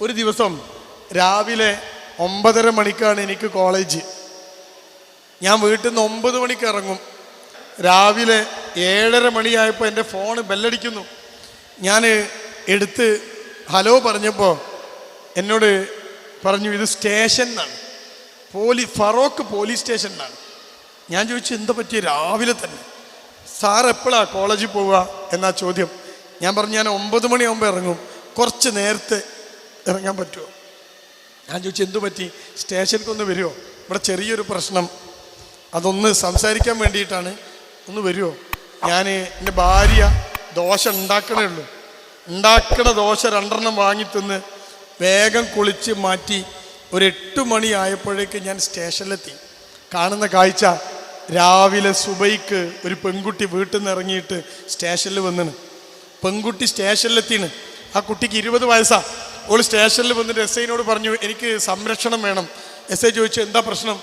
ഒരു ദിവസം രാവിലെ ഒമ്പതര മണിക്കാണ് എനിക്ക് കോളേജ്. ഞാൻ വീട്ടിൽ നിന്ന് ഒമ്പത് മണിക്ക് ഇറങ്ങും. രാവിലെ ഏഴര മണിയായപ്പോൾ എന്റെ ഫോൺ ബെല്ലടിക്കുന്നു. ഞാൻ എടുത്ത് ഹലോ പറഞ്ഞപ്പോൾ എന്നോട് പറഞ്ഞു ഇത് സ്റ്റേഷൻ എന്നാണ്. പോലീ ഫറോക്ക് പോലീസ് സ്റ്റേഷൻ എന്നാണ്. ഞാൻ ചോദിച്ചു എന്താ പറ്റിയ? രാവിലെ തന്നെ. സാർ എപ്പോഴാണ് കോളേജിൽ പോവുക? എന്നാ ചോദ്യം. ഞാൻ പറഞ്ഞു ഞാൻ ഒമ്പത് മണിയാകുമ്പോൾ ഇറങ്ങും. കുറച്ച് നേരത്തെ ഇറങ്ങാൻ പറ്റുമോ? ഞാൻ ചോദിച്ചു എന്തു പറ്റി? സ്റ്റേഷനിലേക്ക് ഒന്ന് വരുമോ ഇവിടെ ചെറിയൊരു പ്രശ്നം. അതൊന്ന് സംസാരിക്കാൻ വേണ്ടിയിട്ടാണ്. ഒന്ന് വരുമോ ഞാൻ എന്റെ ഭാര്യ ദോശ ഉണ്ടാക്കണേ ഉള്ളൂ. ഉണ്ടാക്കണ ദോശ രണ്ടെണ്ണം വാങ്ങി തിന്ന് വേഗം കുളിച്ച് മാറ്റി ഒരു എട്ട് മണി ആയപ്പോഴേക്ക് ഞാൻ സ്റ്റേഷനിലെത്തി. കാണുന്ന കാഴ്ച രാവിലെ സുബൈക്ക് ഒരു പെൺകുട്ടി വീട്ടിൽ നിന്ന് ഇറങ്ങിയിട്ട് സ്റ്റേഷനിൽ വന്നിന്. പെൺകുട്ടി സ്റ്റേഷനിലെത്തിന് ആ കുട്ടിക്ക് ഇരുപത് വയസ്സാ. ഓൾ സ്റ്റേഷനിൽ വന്നിട്ട് എസ് ഐനോട് പറഞ്ഞു എനിക്ക് സംരക്ഷണം വേണം. എസ് ഐ ചോദിച്ചു എന്താ പ്രശ്നം?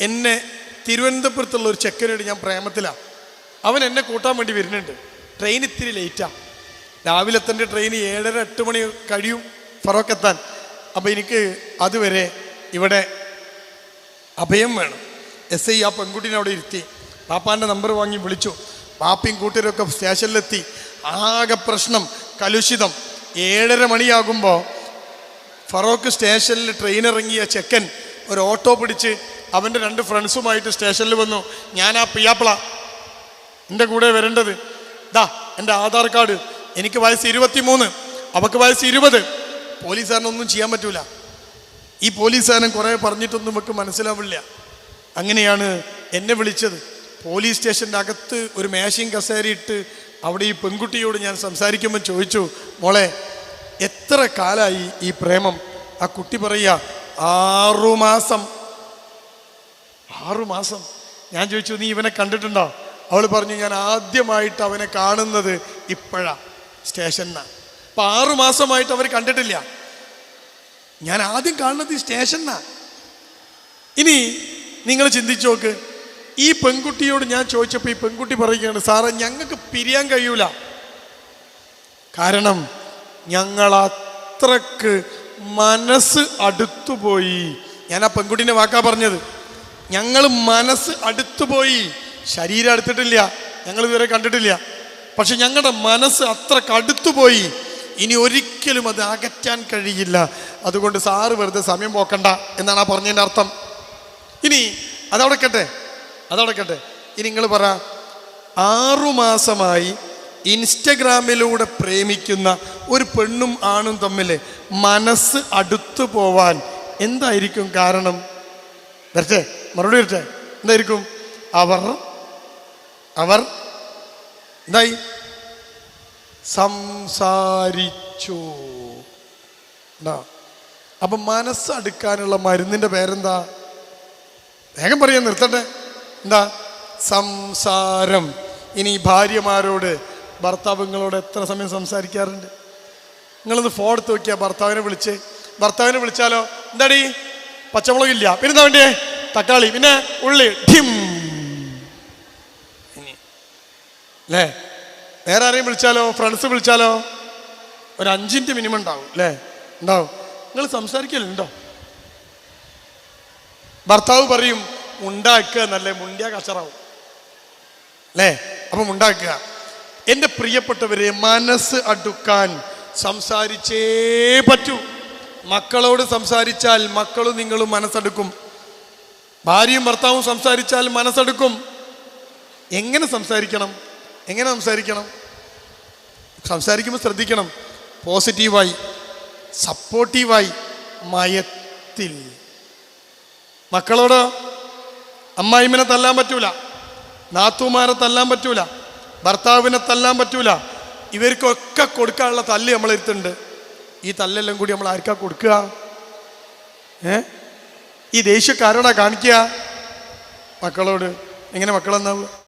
എന്നെ തിരുവനന്തപുരത്തുള്ള ഒരു ചെക്കനോട് ഞാൻ പ്രേമത്തിലാണ് അവൻ എന്നെ കൂട്ടാൻ വേണ്ടി വരുന്നുണ്ട്. ട്രെയിൻ ഇത്തിരി ലേറ്റാണ് രാവിലെ തന്നെ ട്രെയിൻ ഏഴര എട്ട് മണി കഴിയും ഫറോക്ക് എത്താൻ. അപ്പം എനിക്ക് അതുവരെ ഇവിടെ അഭയം വേണം. എസ് ഐ ആ പെൺകുട്ടീനെ അവിടെ ഇരുത്തി. പാപ്പാന്റെ നമ്പർ വാങ്ങി വിളിച്ചു. പാപ്പയും കൂട്ടരൊക്കെ സ്റ്റേഷനിലെത്തി. ആകെ പ്രശ്നം കലുഷിതം. ഏഴര മണിയാകുമ്പോൾ ഫറോക്ക് സ്റ്റേഷനിൽ ട്രെയിൻ ഇറങ്ങിയ ചെക്കൻ ഒരു ഓട്ടോ പിടിച്ച് അവന്റെ രണ്ട് ഫ്രണ്ട്സുമായിട്ട് സ്റ്റേഷനിൽ വന്നു. ഞാൻ ആ പിയാപ്പിള. എന്റെ കൂടെ വരേണ്ടത്. ദാ എന്റെ ആധാർ കാർഡ്. എനിക്ക് വയസ്സ് ഇരുപത്തി മൂന്ന് അവക്ക് വയസ്സ് ഇരുപത്. പോലീസുകാരനൊന്നും ചെയ്യാൻ പറ്റൂല. ഈ പോലീസുകാരൻ കുറേ പറഞ്ഞിട്ടൊന്നും നമുക്ക് മനസ്സിലാവില്ല. അങ്ങനെയാണ് എന്നെ വിളിച്ചത്. പോലീസ് സ്റ്റേഷന്റെ അകത്ത് ഒരു മേശയും കസേരയിട്ട് അവിടെ ഈ പെൺകുട്ടിയോട് ഞാൻ സംസാരിക്കുമ്പോൾ ചോദിച്ചു മോളെ എത്ര കാലായി ഈ പ്രേമം? ആ കുട്ടി പറയുക ആറുമാസം. ആറുമാസം? ഞാൻ ചോദിച്ചു നീ ഇവനെ കണ്ടിട്ടുണ്ടോ? അവൾ പറഞ്ഞു ഞാൻ ആദ്യമായിട്ട് അവനെ കാണുന്നത് ഇപ്പോഴാ സ്റ്റേഷനിലാണ് അപ്പം ആറുമാസമായിട്ട് അവർ കണ്ടിട്ടില്ല. ഞാൻ ആദ്യം കാണുന്നത് ഈ സ്റ്റേഷനാ ഇനി നിങ്ങൾ ചിന്തിച്ചു നോക്ക് ഈ പെൺകുട്ടിയോട് ഞാൻ ചോദിച്ചപ്പോൾ ഈ പെൺകുട്ടി പറയുകയാണ് സാറേ ഞങ്ങൾക്ക് പിരിയാൻ കഴിയൂല. കാരണം ഞങ്ങൾ അത്രയ്ക്ക് മനസ്സ് അടുത്തുപോയി. ഞാൻ ആ പെൺകുട്ടീന്റെ വാക്കാ പറഞ്ഞത്. ഞങ്ങൾ മനസ്സ് അടുത്തുപോയി. ശരീരം അടുത്തിട്ടില്ല. ഞങ്ങൾ ഇതുവരെ കണ്ടിട്ടില്ല. പക്ഷെ ഞങ്ങളുടെ മനസ്സ് അത്രയ്ക്ക് അടുത്തുപോയി. ഇനി ഒരിക്കലും അത് അകറ്റാൻ കഴിയില്ല. അതുകൊണ്ട് സാറ് വെറുതെ സമയം പോക്കണ്ട എന്നാണ് ആ പറഞ്ഞതിന്റെ അർത്ഥം. ഇനി അതവിടെ കട്ടെ? അതവിടെ കട്ടെ? ഇനി നിങ്ങൾ പറ ആറുമാസമായി ഇൻസ്റ്റഗ്രാമിലൂടെ പ്രേമിക്കുന്ന ഒരു പെണ്ണും ആണും തമ്മിൽ മനസ്സ് അടുത്തു പോവാൻ എന്തായിരിക്കും കാരണം? വരട്ടെ മറുപടി വരട്ടെ. എന്തായിരിക്കും? അവർ അവർ എന്തായി? സംസാരിച്ചു. അപ്പം മനസ്സ് അടുക്കാനുള്ള മരുന്നിന്റെ പേരെന്താ? വേഗം പറയാൻ നിർത്തട്ടെ. എന്താ? സംസാരം. ഇനി ഈ ഭാര്യമാരോട് ഭർത്താവുങ്ങളോട് എത്ര സമയം സംസാരിക്കാറുണ്ട്? നിങ്ങളൊന്ന് ഫോൺ എടുത്ത് നോക്കിയാൽ ഭർത്താവിനെ വിളിച്ച്. ഭർത്താവിനെ വിളിച്ചാലോ? എന്താടി? പച്ചമുളകില്ല പിന്നെ എന്താ വേണ്ടിയേ തക്കാളി. പിന്നെ ഉള്ളി. ഇനി. അല്ലേ വേറെ ആരെയും വിളിച്ചാലോ? ഫ്രണ്ട്സ് വിളിച്ചാലോ? ഒരു അഞ്ചിന്റെ മിനിമം ഉണ്ടാവും. അല്ലേ ഉണ്ടാവും. നിങ്ങൾ സംസാരിക്കലുണ്ടോ? ഭർത്താവ് പറയും ഉണ്ടാക്കുക നല്ല മുണ്ടിയ കച്ചറാവും. അല്ലേ അപ്പം ഉണ്ടാക്കുക എന്റെ പ്രിയപ്പെട്ടവരെ മനസ്സ് അടുക്കാൻ സംസാരിച്ചേ പറ്റൂ. മക്കളോട് സംസാരിച്ചാൽ മക്കളും നിങ്ങളും മനസ്സടുക്കും. ഭാര്യയും ഭർത്താവും സംസാരിച്ചാൽ മനസ്സടുക്കും. എങ്ങനെ സംസാരിക്കണം? എങ്ങനെ സംസാരിക്കണം? സംസാരിക്കുമ്പോൾ ശ്രദ്ധിക്കണം. പോസിറ്റീവായി സപ്പോർട്ടീവായി മയത്തിൽ. മക്കളോട് അമ്മായിമ്മനെ തല്ലാൻ പറ്റൂല. നാത്തുമാരെ തല്ലാൻ പറ്റൂല. ഭർത്താവിനെ തല്ലാൻ പറ്റൂല. ഇവർക്കൊക്കെ കൊടുക്കാനുള്ള തല്ല് നമ്മളെടുത്തുണ്ട്. ഈ തല്ലെല്ലാം കൂടി നമ്മൾ ആർക്കാ കൊടുക്കുക? ഏ? ഈ ദേഷ്യക്കാരോടാ കാണിക്കുക? മക്കളോട്. എങ്ങനെ മക്കളെന്നാവുക